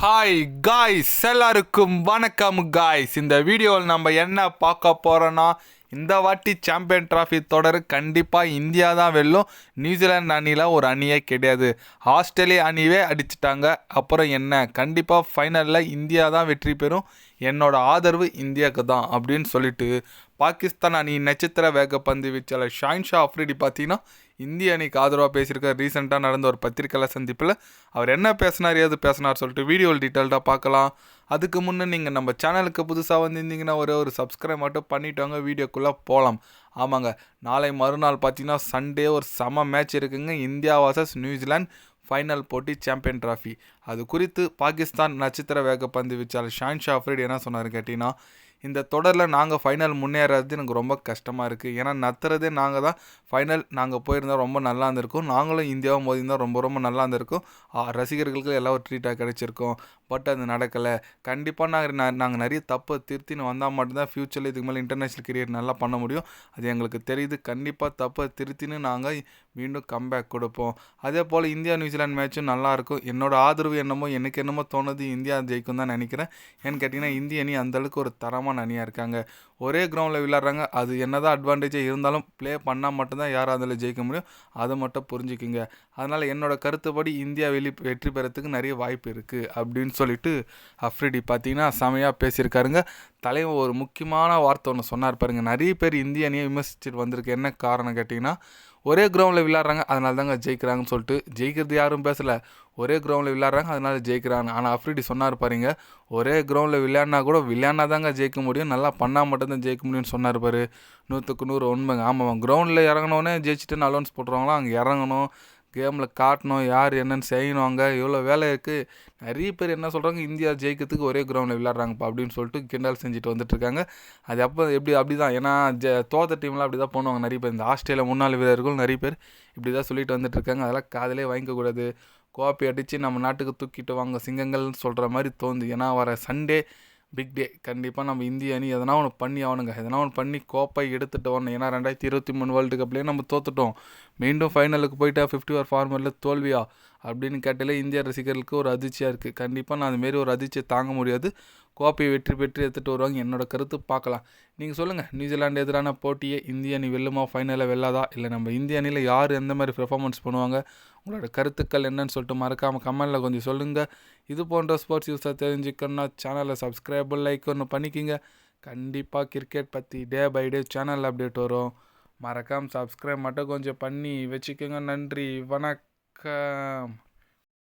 Hi guys எல்லாருக்கும் வணக்கம் guys இந்த வீடியோவில் நம்ம என்ன பார்க்க போகிறோன்னா இந்த வாட்டி சாம்பியன் டிராஃபி தொடர் கண்டிப்பாக இந்தியா தான் வெல்லும். நியூசிலாந்து அணியில் ஒரு அணியே கிடையாது. ஆஸ்திரேலியா அணியே அடிச்சிட்டாங்க. அப்புறம் என்ன? கண்டிப்பாக ஃபைனலில் இந்தியா தான் வெற்றி பெறும். என்னோட ஆதரவு இந்தியாவுக்கு தான் அப்படின்னு சொல்லிட்டு பாகிஸ்தான் அணி நட்சத்திர வேகப்பந்து வீச்சாளர் ஷாயின் ஷா அஃப்ரிடி பார்த்தீங்கன்னா இந்திய அணிக்கு ஆதரவாக பேசியிருக்கார். ரீசெண்டாக நடந்த ஒரு பத்திரிக்கையில் சந்திப்பில் அவர் என்ன பேசினார் ஏது பேசினார் சொல்லிட்டு வீடியோவில் டீட்டெயில்டாக பார்க்கலாம். அதுக்கு முன்னே நீங்கள் நம்ம சேனலுக்கு புதுசாக வந்திருந்தீங்கன்னா ஒரே ஒரு சப்ஸ்கிரைப் மட்டும் பண்ணிட்டோங்க வீடியோக்குள்ளே போகலாம் ஆமாங்க நாளை மறுநாள் பார்த்தீங்கன்னா சண்டே ஒரு செம மேட்ச் இருக்குங்க. India versus New Zealand final போட்டி சாம்பியன் டிராஃபி அது குறித்து பாகிஸ்தான் நட்சத்திர வேகப்பந்து வீச்சாளர் ஷான் ஷா என்ன சொன்னார் கேட்டிங்கன்னா இந்த தொடரில் நாங்கள் ஃபைனல் முன்னேறது எனக்கு ரொம்ப கஷ்டமாக இருக்குது ஏன்னா நத்துறதே நாங்கள் தான். ஃபைனல் நாங்கள் போயிருந்தால் ரொம்ப நல்லா இருந்திருக்கும். நாங்களும் இந்தியாவும் மோதிருந்தால் ரொம்ப ரொம்ப நல்லா இருந்திருக்கும். ரசிகர்களுக்கு எல்லாம் ஒரு ட்ரீட்டாக கிடைச்சிருக்கும். பட் அது நடக்கலை. கண்டிப்பாக நாங்கள் நாங்கள் நிறைய தப்பை திருத்தின்னு வந்தால் மட்டும்தான் ஃப்யூச்சரில் இதுக்கு மேலே இன்டர்நேஷ்னல் கரியர் நல்லா பண்ண முடியும். அது எங்களுக்கு தெரியுது. கண்டிப்பாக தப்பை திருத்தின்னு நாங்கள் மீண்டும் கம்பேக் கொடுப்போம். அதே போல் இந்தியா நியூசிலாந்து மேட்சும் நல்லாயிருக்கும் என்னோடய ஆதரவு என்னமோ எனக்கு என்னமோ தோணுது. இந்தியா ஜெயிக்கும் தான் நினைக்கிறேன். ஏன்னு கேட்டிங்கன்னா இந்திய அணி அந்தளவுக்கு ஒரு தரமான அணியாக இருக்காங்க. ஒரே கிரவுண்டில் விளையாடுறாங்க. அது என்னதான் அட்வான்டேஜாக இருந்தாலும் ப்ளே பண்ணால் மட்டும்தான் யாரும் அதில் ஜெயிக்க முடியும். அதை மட்டும் புரிஞ்சுக்குங்க. அதனால் என்னோடய கருத்துப்படி இந்தியா வெளி வெற்றி பெறத்துக்கு நிறைய வாய்ப்பு இருக்குது அப்படின்னு சொல்லிட்டு அஃப்ரிடி பார்த்தீங்கன்னா செமையாக பேசியிருக்காருங்க. தலைவர் ஒரு முக்கியமான வார்த்தை ஒன்று சொன்னார் பாருங்க. நிறைய பேர் இந்திய அணியை விமர்சிச்சுட்டு வந்திருக்கு. என்ன காரணம் கேட்டிங்கன்னா ஒரே கிரவுண்டில் விளாட்றாங்க அதனால தாங்க ஜெயிக்கிறாங்கன்னு சொல்லிட்டு. ஜெயிக்கிறது யாரும் பேசலை. ஒரே கிரவுண்டில் விளையாடுறாங்க அதனால ஜெயிக்கிறாங்க. ஆனால் அஃப்ரிடி சொன்னார் பாருங்க ஒரே கிரவுண்டில் விளையாடினா கூட விளையாடினா தாங்க ஜெயிக்க முடியும். நல்லா பண்ணால் மட்டும்தான் ஜெயிக்க முடியும்னு சொன்னார் பாரு. நூற்றுக்கு நூறு உண்மைங்க. ஆமாம் கிரவுண்டில் இறங்கினோடனே ஜெயிச்சுட்டு அலௌன்ஸ் போட்டுருவாங்களா? அங்கே இறங்கணும். கேமில் காட்டணும் யார் என்னென்னு செய்யணும் அங்கே இவ்வளோ வேலை இருக்குது நிறைய பேர் என்ன சொல்கிறாங்க இந்தியா ஜெயிக்கிறதுக்கு ஒரே கிரவுண்டில் விளாட்றாங்கப்பா அப்படின்னு சொல்லிட்டு கிண்டல் செஞ்சுட்டு வந்துட்டுருக்காங்க அது அப்போ எப்படி அப்படி தான் ஏன்னா ஜ தோத்த டீம்லாம் அப்படி தான் போனவங்க நிறைய பேர். இந்த ஆஸ்திரேலியா முன்னாள் வீரர்கள் நிறைய பேர் இப்படி தான் சொல்லிட்டு வந்துட்டுருக்காங்க அதெல்லாம் காதலே வாங்கிக்கக்கூடாது கோப்பை அடித்து நம்ம நாட்டுக்கு தூக்கிட்டு வாங்க சிங்கங்கள்னு சொல்கிற மாதிரி தோணுது. ஏன்னா வர சண்டே பிக் டே கண்டிப்பாக நம்ம இந்திய அணி எதனா ஒன்று பண்ணி ஆகணுங்க எதனா ஒன்று பண்ணி கோப்பை எடுத்துகிட்டு வரணும். ஏன்னா ரெண்டாயிரத்தி இருபத்தி மூணு வேர்ல்டு கப்லேயே நம்ம தோத்துட்டோம். மீண்டும் ஃபைனலுக்கு போயிட்டா ஃபிஃப்டி ஓவர் ஃபார்மரில் தோல்வியா? அப்படின்னு கேட்டாலே இந்திய ரசிகர்களுக்கு ஒரு அதிர்ச்சியாக இருக்குது கண்டிப்பாக நான் அதுமாரி ஒரு அதிர்ச்சியை தாங்க முடியாது. கோப்பையை வெற்றி பெற்று எடுத்துகிட்டு வருவாங்க. என்னோட கருத்து பார்க்கலாம். நீங்கள் சொல்லுங்கள் நியூசிலாந்து எதிரான போட்டியை இந்திய அணி வெல்லுமா? ஃபைனலில் வெல்லாதா? இல்லை நம்ம இந்திய அணியில் யார் எந்த மாதிரி பெர்ஃபார்மன்ஸ் பண்ணுவாங்க? உங்களோட கருத்துக்கள் என்னன்னு சொல்லிட்டு மறக்காமல் கமெண்டில் கொஞ்சம் சொல்லுங்கள் இது போன்ற ஸ்போர்ட்ஸ் யூஸை தெரிஞ்சுக்கணும்னா சேனலை சப்ஸ்கிரைப் லைக் ஒன்று பண்ணிக்கிங்க. கண்டிப்பாக கிரிக்கெட் பற்றி day by day channel update வரும். மறக்காமல் சப்ஸ்கிரைப் மட்டும் கொஞ்சம் பண்ணி வச்சுக்கோங்க. நன்றி. வணக்கம். пока.